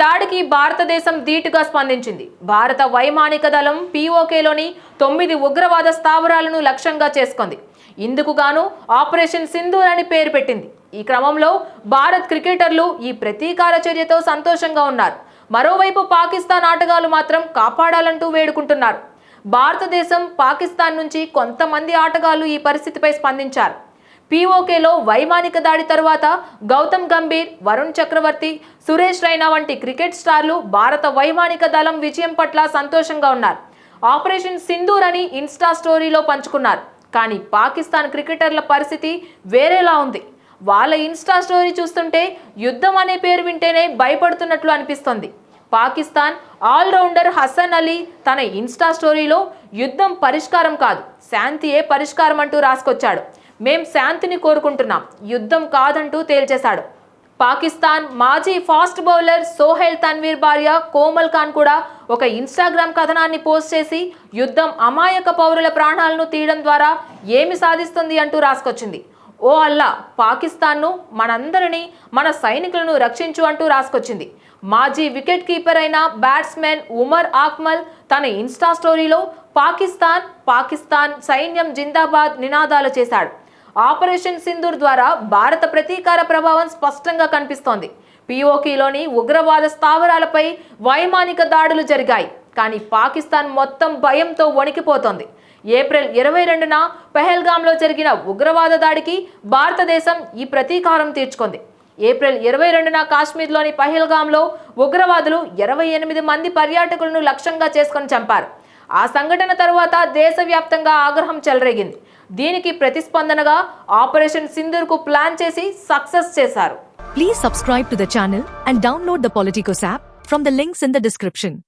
దాడికి భారతదేశం ధీటుగా స్పందించింది. భారత వైమానిక దళం పీఓకేలోని తొమ్మిది ఉగ్రవాద స్థావరాలను లక్ష్యంగా చేసుకుంది. ఇందుకు గాను ఆపరేషన్ సింధూర్ అని పేరు పెట్టింది. ఈ క్రమంలో భారత్ క్రికెటర్లు ఈ ప్రతీకార చర్యతో సంతోషంగా ఉన్నారు. మరోవైపు పాకిస్తాన్ ఆటగాళ్ళు మాత్రం కాపాడాలంటూ వేడుకుంటున్నారు. భారతదేశం పాకిస్తాన్ నుంచి కొంతమంది ఆటగాళ్ళు ఈ పరిస్థితిపై స్పందించారు. పీఓకేలో వైమానిక దాడి తరువాత గౌతమ్ గంభీర్ వరుణ్ చక్రవర్తి సురేష్ రైనా వంటి క్రికెట్ స్టార్లు భారత వైమానిక దళం విజయం పట్ల సంతోషంగా ఉన్నారు. ఆపరేషన్ సింధూర్ అని ఇన్స్టా స్టోరీలో పంచుకున్నారు. కానీ పాకిస్తాన్ క్రికెటర్ల పరిస్థితి వేరేలా ఉంది. వాళ్ళ ఇన్స్టా స్టోరీ చూస్తుంటే యుద్ధం అనే పేరు వింటేనే భయపడుతున్నట్లు అనిపిస్తుంది. పాకిస్తాన్ ఆల్రౌండర్ హసన్ అలీ తన ఇన్స్టా స్టోరీలో యుద్ధం పరిష్కారం కాదు శాంతియే పరిష్కారం అంటూ రాసుకొచ్చాడు. మేం శాంతిని కోరుకుంటున్నాం. యుద్ధం కాదంటూ తేల్చేశాడు. పాకిస్తాన్ మాజీ ఫాస్ట్ బౌలర్ సోహెల్ తన్వీర్ భార్య కోమల్ ఖాన్ కూడా ఒక ఇన్స్టాగ్రామ్ కథనాన్ని పోస్ట్ చేసి యుద్ధం అమాయక పౌరుల ప్రాణాలను తీయడం ద్వారా ఏమి సాధిస్తుంది అంటూ రాసుకొచ్చింది. ఓ అల్లా పాకిస్తాన్ను మనందరినీ మన సైనికులను రక్షించు అంటూ రాసుకొచ్చింది. మాజీ వికెట్ కీపర్ అయిన బ్యాట్స్మెన్ ఉమర్ ఆక్మల్ తన ఇన్స్టా స్టోరీలో పాకిస్తాన్ పాకిస్తాన్ సైన్యం జిందాబాద్ నినాదాలు చేశాడు. ఆపరేషన్ సింధూర్ ద్వారా భారత ప్రతీకార ప్రభావం స్పష్టంగా కనిపిస్తోంది. పిఓకిలోని ఉగ్రవాద స్థావరాలపై వైమానిక దాడులు జరిగాయి. కానీ పాకిస్తాన్ మొత్తం భయంతో వణికిపోతోంది. ఏప్రిల్ ఇరవై రెండున పెహల్గామ్లో జరిగిన ఉగ్రవాద దాడికి భారతదేశం ఈ ప్రతీకారం తీర్చుకుంది. ఏప్రిల్ ఇరవై రెండున కాశ్మీర్లోని పహల్గామ్లో ఉగ్రవాదులు ఇరవై ఎనిమిది మంది పర్యాటకులను లక్ష్యంగా చేసుకొని చంపారు. ఆ సంఘటన తరువాత దేశవ్యాప్తంగా ఆగ్రహం చెలరేగింది. దీనికి ప్రతిస్పందనగా ఆపరేషన్ సింధూర్కు ప్లాన్ చేసి సక్సెస్ చేశారు. Please subscribe to the and download the Politicos app from the links in the description